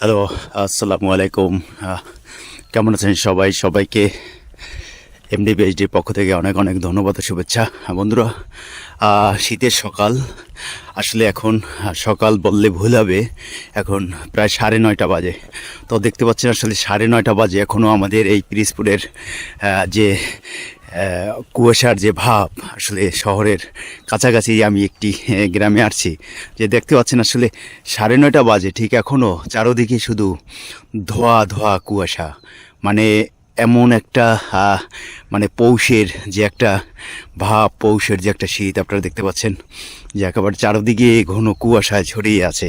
Hello আসসালামু আলাইকুম কেমন আছেন সবাই? সবাইকে এমডি বিএইচডির পক্ষ থেকে অনেক অনেক ধন্যবাদ ও শুভেচ্ছা। বন্ধুরা শীতের সকাল। আসলে এখন সকাল বললে ভুল হবে। এখন প্রায় সাড়ে নয়টা বাজে। তো দেখতে পাচ্ছেন, আসলে সাড়ে নয়টা বাজে। এখনও আমাদের এই পিরিজপুরের যে কুয়াশার যে ভাব, আসলে শহরের কাছাকাছি আমি একটি গ্রামে আসছি, যে দেখতে পাচ্ছেন আসলে সাড়ে নয়টা বাজে, ঠিক এখনও চারোদিকে শুধু ধোয়া ধোয়া কুয়াশা। মানে এমন একটা মানে পৌষের যে একটা ভাব, পৌষের যে একটা শীত আপনারা দেখতে পাচ্ছেন, যে একেবারে চারোদিকে ঘন কুয়াশায় ছড়িয়ে আছে।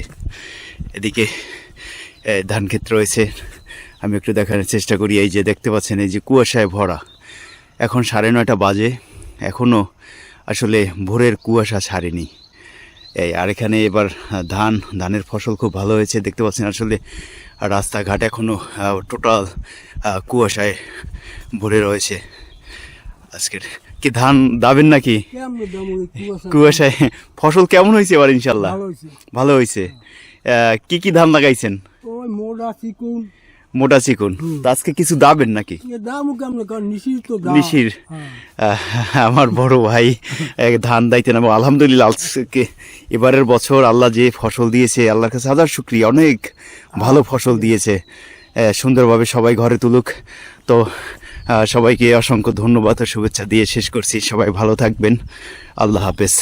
এদিকে ধান ক্ষেত রয়েছে। আমি একটু দেখানোর চেষ্টা করি, এই যে দেখতে পাচ্ছেন, এই যে কুয়াশায় ভরা। এখন সাড়ে নয়টা বাজে। এখনও আসলে ভোরের কুয়াশা ছাড়েনি। এই আর এখানে এবার ধান ধানের ফসল খুব ভালো হয়েছে দেখতে পাচ্ছেন আসলে রাস্তাঘাট এখনও টোটাল কুয়াশায় ভরে রয়েছে। আজকের কি ধান দাবেন নাকি? কুয়াশায়? ফসল কেমন হয়েছে এবার ইনশাল্লাহ? ভালো হয়েছে। কি কি ধান লাগাইছেন? ওই মোটা চিকুন মোটা চিকুন। আজকে কিছু দাবেন নাকি? নিশির হ্যাঁ। আমার বড় ভাই ধান দাইতেন এবং আলহামদুলিল্লাহ আজকে এবারের বছর আল্লাহ যে ফসল দিয়েছে আল্লাহর কাছে হাজার শুক্রিয়া। অনেক ভালো ফসল দিয়েছে। সুন্দরভাবে সবাই ঘরে তুলুক। তো সবাইকে অসংখ্য ধন্যবাদ ও শুভেচ্ছা দিয়ে শেষ করছি। সবাই ভালো থাকবেন। আল্লাহ হাফেজ।